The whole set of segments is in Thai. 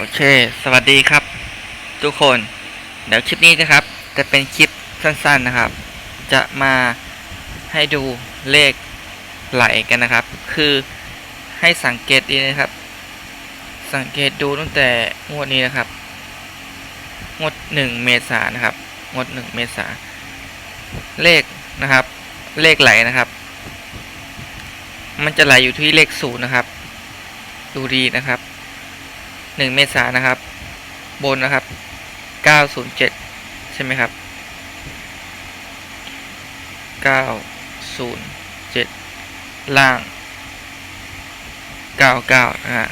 โอเค สวัสดีครับ ทุกคน เดี๋ยวคลิปนี้นะครับ จะเป็นคลิปสั้นๆนะครับ จะมาให้ดูเลขไหลกันนะครับ คือให้สังเกตดีนะครับ สังเกตดูตั้งแต่งวดนี้นะครับ งวดหนึ่งเมษานะครับ งวดหนึ่งเมษา เลขนะครับ เลขไหลนะครับ มันจะไหลอยู่ที่เลขศูนย์นะครับ ดูดีนะครับ หนึ่งเมษายนนะครับ บนนะครับเก้าศูนย์เจ็ดใช่ไหมครับเก้าศูนย์เจ็ดล่างเก้าเก้านะฮะ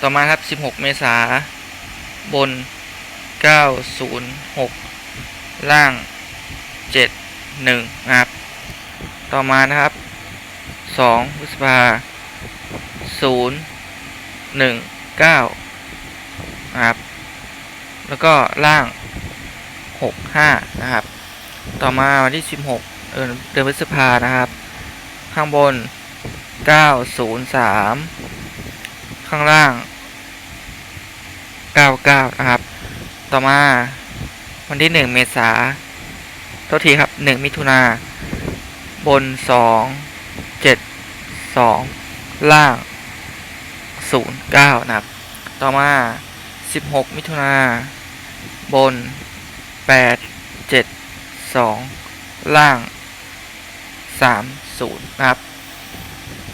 ต่อมาครับสิบหกเมษาบนเก้าศูนย์หกล่างเจ็ดหนึ่งนะครับ ต่อมานะครับสองพฤษภาศูนย์ หนึ่งเก้านะครับ แล้วก็ล่างหกห้านะครับ ต่อมาวันที่สิบหกเดือนพฤษภานะครับ ข้างบนเก้าศูนย์สามข้างล่างเก้าเก้านะครับ ต่อมาวันที่หนึ่งเมษาโทษทีครับหนึ่งมิถุนาบนสองเจ็ดสองล่าง ศูนย์เก้านะครับ ต่อมาสิบหกมิถุนาบนแปดเจ็ดสองล่างสามศูนย์นะครับ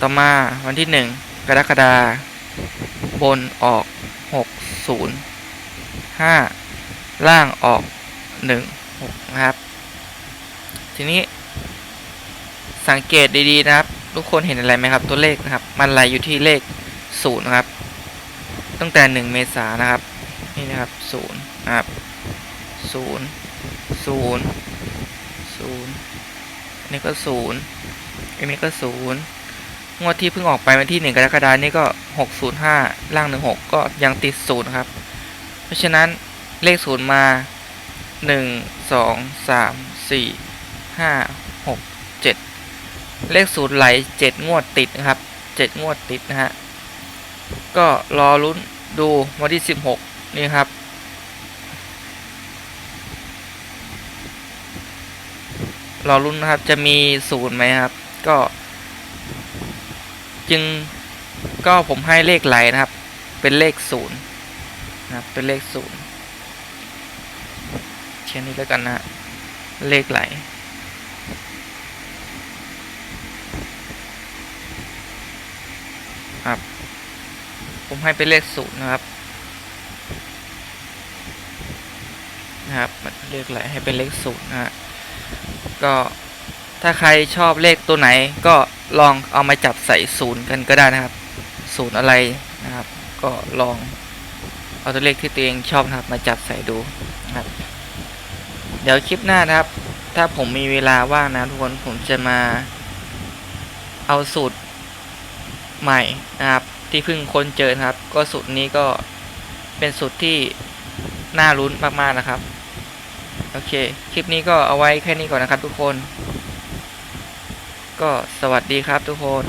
ต่อมาวันที่หนึ่งกรกฎาบนออกหกศูนย์ห้าล่างออกหนึ่งหกนะครับ ทีนี้สังเกตดี ๆ นะครับ ทุกคนเห็นอะไรไหมครับ ตัวเลขนะครับ มันไหลอยู่ที่เลข ศูนย์นะครับ ตั้งแต่หนึ่งเมษานะครับ นี่นะครับศูนย์ครับศูนย์ศูนย์ศูนย์อันนี้ก็ศูนย์อันนี้ก็ศูนย์งวดที่เพิ่งออกไปวันที่หนึ่งกรกฎาคมนี่ก็หกศูนย์ห้าล่างหนึ่งหกก็ยังติดศูนย์ครับ เพราะฉะนั้นเลขศูนย์มาหนึ่งสองสามสี่ห้าหกเจ็ดเลขศูนย์ไหลเจ็ดงวดติดนะครับเจ็ดงวดติดนะฮะ ก็รอลุ้นดูวันที่ 16 นี่ครับ รอลุ้นนะครับจะมีศูนย์ไหมครับ ก็ จึงก็ผมให้เลขไหลนะครับ เป็นเลขศูนย์นะครับเป็นเลขศูนย์แค่นนี้แล้วกันนะเลขไหลครับ ผมให้เป็นเลขศูนย์นะครับ นะครับมันเลขอะไรให้เป็นเลขศูนย์นะฮะก็ถ้าใครชอบเลขตัวไหน ก็ลองเอามาจับใส่ศูนย์กันก็ได้นะครับศูนย์อะไรนะครับ ก็ลองเอาตัวเลขที่ตัวเองชอบนะครับ มาจับใส่ดูนะครับ เดี๋ยวคลิปหน้านะครับ ถ้าผมมีเวลาว่างนะทุกคนผมจะมาเอาสูตรใหม่นะครับ ที่เพิ่งค้นเจอนะครับ ก็สูตรนี้ก็เป็นสูตรที่น่าลุ้นมากๆนะครับ โอเค คลิปนี้ก็เอาไว้แค่นี้ก่อนนะครับทุกคน ก็สวัสดีครับทุกคน